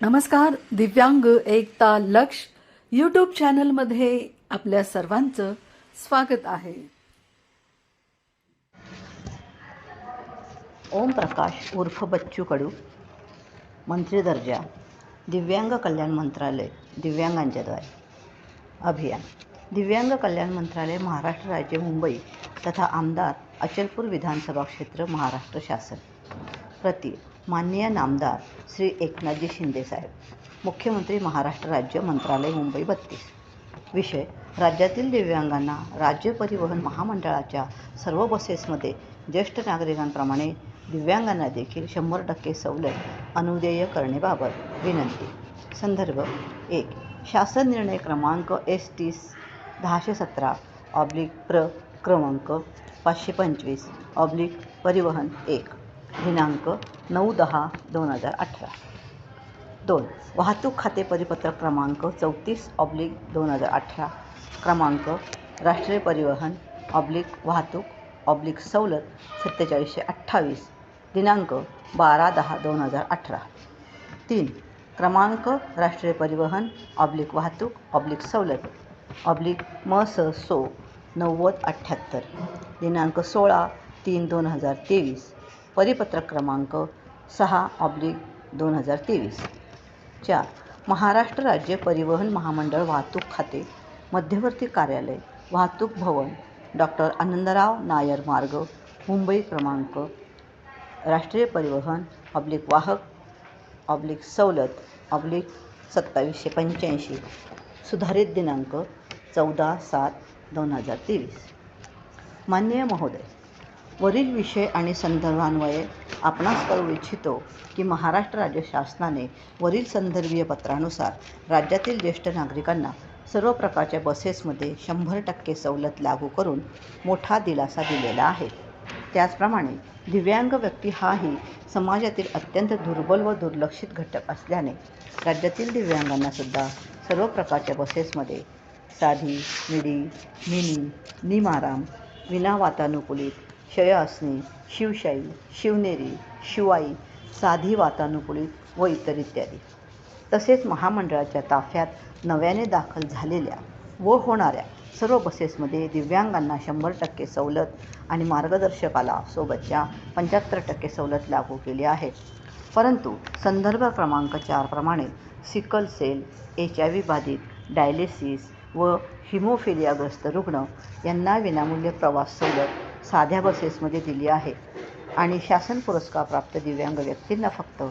नमस्कार दिव्यांग एकता लक्ष यूट्यूब चॅनलमध्ये आपल्या सर्वांचं स्वागत आहे. ओम प्रकाश उर्फ बच्चू कडू मंत्री दर्जा दिव्यांग कल्याण मंत्रालय दिव्यांगांच्याद्वारे अभियान. दिव्यांग कल्याण मंत्रालय महाराष्ट्र राज्य मुंबई तथा आमदार अचलपूर विधानसभा क्षेत्र महाराष्ट्र शासन. प्रति माननीय नामदार श्री एकनाथजी शिंदेसाहेब मुख्यमंत्री महाराष्ट्र राज्य मंत्रालय मुंबई बत्तीस. विषय राज्यातील दिव्यांगांना राज्य परिवहन महामंडळाच्या सर्व बसेसमध्ये ज्येष्ठ नागरिकांप्रमाणे दिव्यांगांना देखील शंभर टक्के सवलत अनुदेय करणेबाबत विनंती. संदर्भ एक शासन निर्णय क्रमांक एस टी दहाशे सतरा ऑब्लिक प्र क्रमांक पाचशे पंचवीस ऑब्लिक परिवहन एक. दिनांक नऊ दहा दोन हजार अठरा. दोन. वाहतूक खाते परिपत्रक क्रमांक चौतीस ऑब्लिक दोन हजार अठरा. क्रमांक राष्ट्रीय परिवहन ऑब्लिक वाहतूक ऑब्लिक सवलत सत्तेचाळीसशे अठ्ठावीस. दिनांक बारा दहा दोन हजार अठरा. तीन. क्रमांक राष्ट्रीय परिवहन ऑब्लिक वाहतूक ऑब्लिक सवलत ऑब्लिक म स सो नव्वद अठ्ठ्याहत्तर दिनांक सोळा तीन दोन हजार तेवीस. परिपत्रक क्रमांक सहा ऑब्लिक दोन हजार तेवीस. चार. महाराष्ट्र राज्य परिवहन महामंडळ वाहतूक खाते मध्यवर्ती कार्यालय वाहतूक भवन डॉक्टर आनंदराव नायर मार्ग मुंबई क्रमांक राष्ट्रीय परिवहन ऑब्लिक वाहक ऑब्लिक सवलत ऑब्लिक सत्तावीसशे पंच्याऐंशी सुधारित दिनांक चौदा सात दोन हजार तेवीस. माननीय महोदय वरील विषय आणि संदर्भान्वये आपणास कळू इच्छितो की महाराष्ट्र राज्य शासनाने वरील संदर्भीय पत्रानुसार राज्यातील ज्येष्ठ नागरिकांना सर्व प्रकारच्या बसेसमध्ये शंभर टक्के सवलत लागू करून मोठा दिलासा दिलेला आहे. त्याचप्रमाणे दिव्यांग व्यक्ती हाही समाजातील अत्यंत दुर्बल व दुर्लक्षित घटक असल्याने राज्यातील दिव्यांगांनासुद्धा सर्व प्रकारच्या बसेसमध्ये साधी मिडी मिनी निमाराम विना वातानुकूलित शयासनी शिवशाही शिवनेरी शिवाई साधी वातानुकूलित व इतर इत्यादी. तसेच महामंडळाच्या ताफ्यात नव्याने दाखल झालेल्या व होणाऱ्या सर्व बसेसमध्ये दिव्यांगांना शंभर टक्के सवलत आणि मार्गदर्शकाला सोबतच्या पंच्याहत्तर टक्के सवलत लागू केली आहे. परंतु संदर्भ क्रमांक चारप्रमाणे sickle cell H I V बाधित डायलिसिस व हिमोफिलियाग्रस्त रुग्ण यांना विनामूल्य प्रवास सवलत साध्या बसेसमध्ये दिली आहे. आणि शासन पुरस्कारप्राप्त दिव्यांग व्यक्तींना फक्त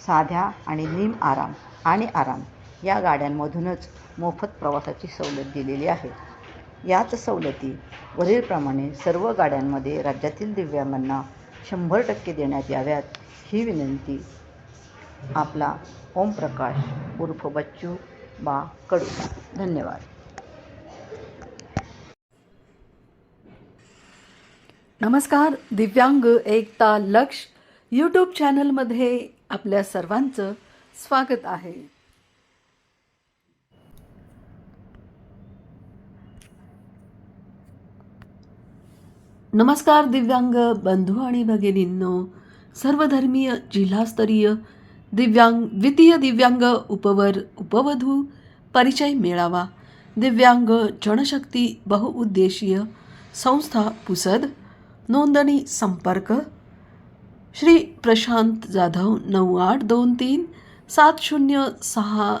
साध्या आणि निम आराम आणि आराम या गाड्यांमधूनच मोफत प्रवासाची सवलत दिलेली आहे. याच सवलती वरीलप्रमाणे सर्व गाड्यांमध्ये राज्यातील दिव्यांगांना शंभर टक्के देण्यात याव्यात ही विनंती आपला ओमप्रकाश उर्फ बच्चू बा कडू. धन्यवाद. नमस्कार दिव्यांग एकता लक्ष यूट्यूब चॅनलमध्ये आपल्या सर्वांचं स्वागत आहे. नमस्कार दिव्यांग बंधू आणि भगिनींनो सर्वधर्मीय जिल्हास्तरीय दिव्यांग द्वितीय दिव्यांग उपवर उपवधू परिचय मेळावा दिव्यांग जनशक्ती बहुउद्देशीय संस्था पुसद नोंदणी संपर्क श्री प्रशांत जाधव नऊ आठ दोन तीन सात शून्य सहा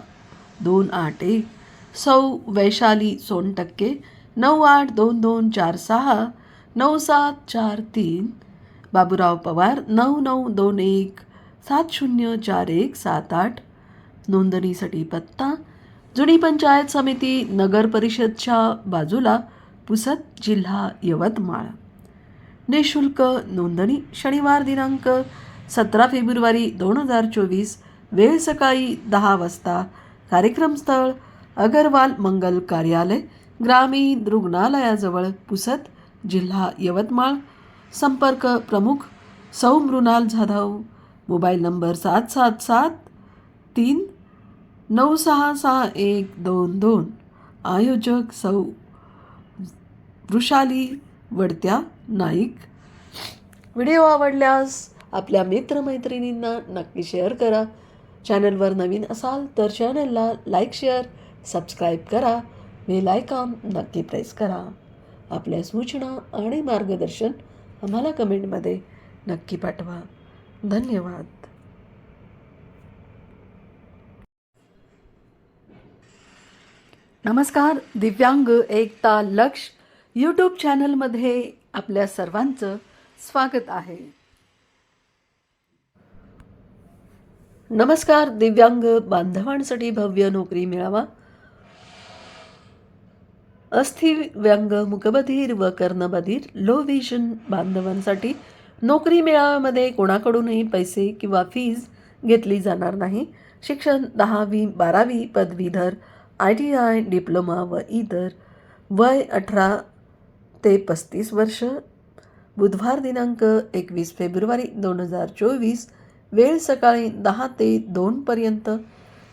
दोन आठ एक. सौ वैशाली सोनटक्के नऊ आठ दोन दोन चार सहा नऊ सात चार तीन. बाबूराव पवार नऊ नऊ दोन एक सात शून्य चार एक सात आठ. नोंदणीसाठी पत्ता जुनी पंचायत समिती नगर परिषदच्या बाजूला पुसद जिल्हा यवतमाळ. निशुल्क नोंदणी शनिवार दिनांक सतरा फेब्रुवारी दोन हजार चोवीस वेळ सकाळी दहा वाजता. कार्यक्रम स्थळ अगरवाल मंगल कार्यालय ग्रामीण रुग्णालयाजवळ पुसत जिल्हा यवतमाळ. संपर्क प्रमुख सौ मृणाल जाधव. मोबाईल नंबर सात सात सात तीन नऊ सहा सहा एक दोन दोन. आयोजक सौ वृषाली वडत्या नाईक. व्हिडिओ आवडल्यास आपल्या मित्रमैत्रिणींना नक्की शेअर करा. चॅनलवर नवीन असाल तर चॅनलला लाईक शेअर सबस्क्राईब करा. बेल आयकॉन नक्की प्रेस करा. आपल्या सूचना आणि मार्गदर्शन आम्हाला कमेंटमध्ये नक्की पाठवा. धन्यवाद. नमस्कार दिव्यांग एकता लक्ष यूट्यूब चॅनलमध्ये आपल्या सर्वांचं स्वागत आहे. नमस्कार दिव्यांग बांधवांसाठी भव्य नोकरी मिळावा. अस्थिव्यंग मुकबधीर व कर्णबधीर लो व्हिजन बांधवांसाठी नोकरी मेळाव्यामध्ये कोणाकडूनही पैसे किंवा फीज घेतली जाणार नाही. शिक्षण दहावी बारावी पदवीधर आय टी आय डिप्लोमा व इतर. वय अठरा ते पस्तीस वर्ष. बुधवार दिनांक एकवीस फेब्रुवारी दोन हजार चोवीस वेळ सकाळी दहा ते दोनपर्यंत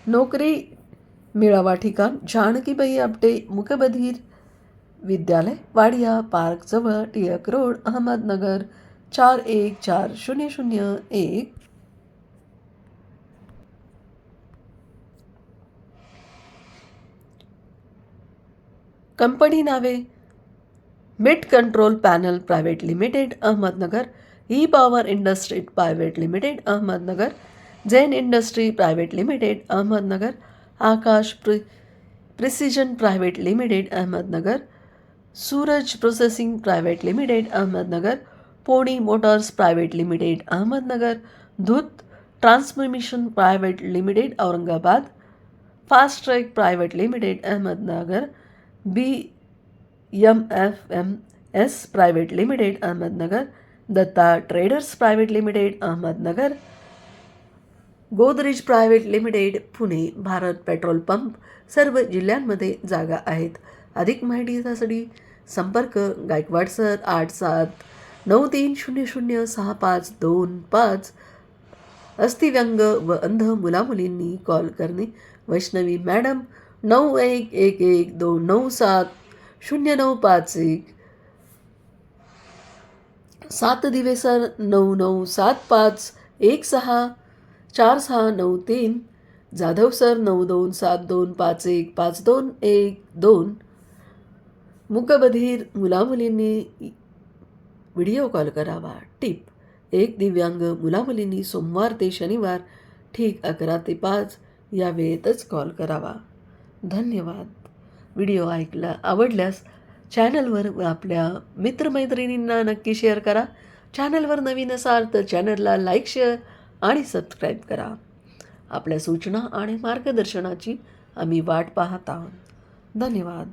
नोकरी मिळावा ठिकाण जानकीबाई आपटे मुकबधीर. विद्यालय वाडिया पार्कजवळ टिळक रोड अहमदनगर. चार एक चार शून्य शून्य एक. कंपनी नावे mid control panel private limited Ahmednagar E power industry private limited Ahmednagar Jain industry private limited Ahmednagar Akash pre precision private limited Ahmednagar Suraj processing private limited Ahmednagar Pony motors private limited Ahmednagar Dhoot transmission private limited Aurangabad fast track private limited Ahmednagar B M F M S private limited Ahmednagar Datta traders private limited Ahmednagar Godrej private limited Pune Bharat petrol pump सर्व जिल्ह्यांमध्ये जागा आहेत. अधिक माहितीसाठी संपर्क Gaikwad sir आठ सात नऊ तीन शून्य शून्य सहा पाच दोन पाच. अस्थिव्यंग व अंध मुलामुलींनी कॉल करणे. वैष्णवी मॅडम नऊ एक एक एक दोन नऊ सात शून्य नऊ पाच एक. सात दिवस नऊ नऊ सात पाच एक सहा चार सहा नऊ तीन. जाधव सर नऊ दोन सात दोन पाच एक पाच दोन एक दोन. मुकबधीर मुलामुलींनी व्हिडिओ कॉल करावा. टिप एक दिव्यांग मुलामुलींनी सोमवार ते शनिवार ठीक अकरा ते पाच या वेळेतच कॉल करावा. धन्यवाद. व्हिडिओ ऐकला आवडल्यास चॅनलवर आपल्या मित्रमैत्रिणींना नक्की शेअर करा. चॅनलवर नवीन असाल तर चॅनलला लाईक शेअर आणि सबस्क्राईब करा. आपल्या सूचना आणि मार्गदर्शनाची आम्ही वाट पाहत आहोत. धन्यवाद.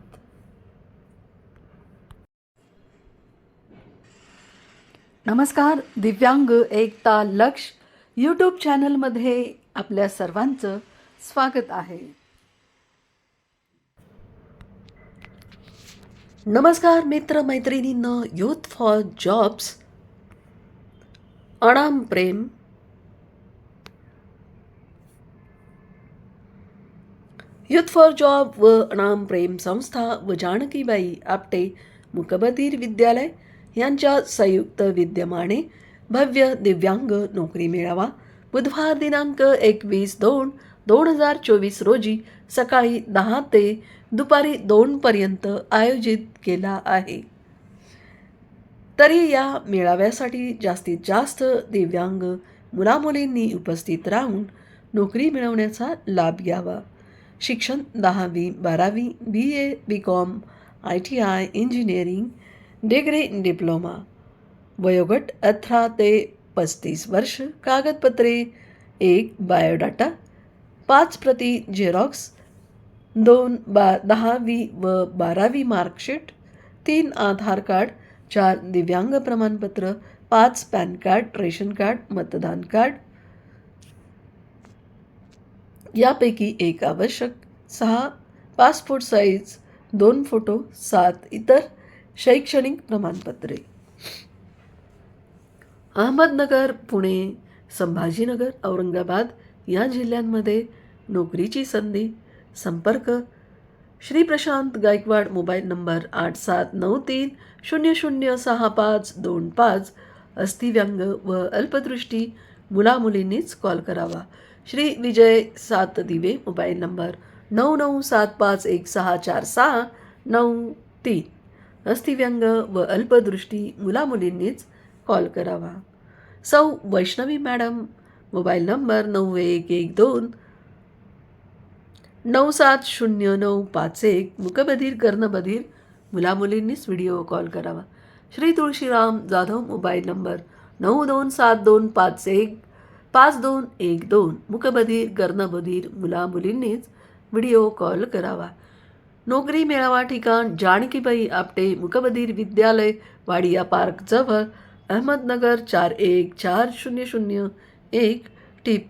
नमस्कार दिव्यांग एकता लक्ष यूट्यूब चॅनलमध्ये आपल्या सर्वांचं स्वागत आहे. नमस्कार मित्र मैत्रिणींनो youth for jobs Anam Prem. Youth for job व अणाम प्रेम संस्था व जानकीबाई आपटे मुकबधीर विद्यालय यांच्या संयुक्त विद्यमाने भव्य दिव्यांग नोकरी मेळावा बुधवार दिनांक एकवीस दोन दोन हजार चोवीस रोजी सकाळी दहा ते दुपारी दोनपर्यंत आयोजित केला आहे. तरी या मेळाव्यासाठी जास्तीत जास्त दिव्यांग मुलामुलींनी उपस्थित राहून नोकरी मिळवण्याचा लाभ घ्यावा. शिक्षण दहावी बारावी B A B com I T I engineering degree diploma वयोगट अठरा ते पस्तीस वर्ष कागदपत्रे एक बायोडाटा पाच प्रती झेरॉक्स दोन बा दहावी व बारावी मार्कशीट तीन आधार कार्ड चार दिव्यांग प्रमाणपत्र पाच पॅन कार्ड रेशन कार्ड मतदान कार्ड. यापैकी एक आवश्यक सहा पासपोर्ट साईज दोन फोटो सात इतर शैक्षणिक प्रमाणपत्रे. अहमदनगर पुणे संभाजीनगर औरंगाबाद या जिल्ह्यांमध्ये नोकरीची संधी संपर्क. श्री प्रशांत गायकवाड मोबाईल नंबर आठ सात नऊ तीन शून्य शून्य सहा पाच दोन पाच. अस्थिव्यंग व अल्पदृष्टी मुलामुलींनीच कॉल करावा. श्री विजय सात दिवे मोबाईल नंबर नऊ नऊ सात पाच एक सहा चार सहा नऊ तीन. अस्थिव्यंग व अल्पदृष्टी मुलामुलींनीच कॉल करावा. सौ वैष्णवी मॅडम मोबाईल नंबर नऊ एक एक दोन. नऊ सात शून्य नऊ पाच एक. मुकबधीर कर्णबधीर. मुलामुलींनीच व्हिडिओ कॉल करावा. श्री तुळशीराम जाधव मोबाईल नंबर नऊ दोन सात दोन पाच एक पाच दोन एक दोन. मुकबधीर कर्णबधीर. मुलामुलींनीच व्हिडिओ कॉल करावा. नोकरी मेळावा ठिकाण जानकीबाई आपटे मुकबधीर विद्यालय वाडिया पार्क जवळ अहमदनगर चार एक चार शून्य शून्य. एक टीप.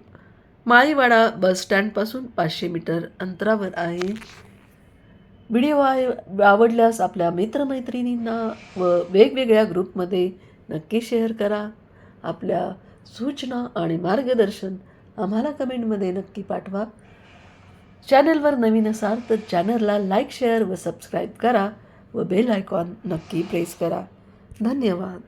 माळीवाडा बस स्टँडपासून पाचशे मीटर अंतरावर आहे. व्हिडिओ आय- आवडल्यास आपल्या मित्रमैत्रिणींना व वेगवेगळ्या ग्रुपमध्ये नक्की शेअर करा. आपल्या सूचना आणि मार्गदर्शन आम्हाला कमेंटमध्ये नक्की पाठवा. चॅनलवर नवीन असाल तर चॅनलला लाईक शेअर व सबस्क्राईब करा व बेल आयकॉन नक्की प्रेस करा. धन्यवाद.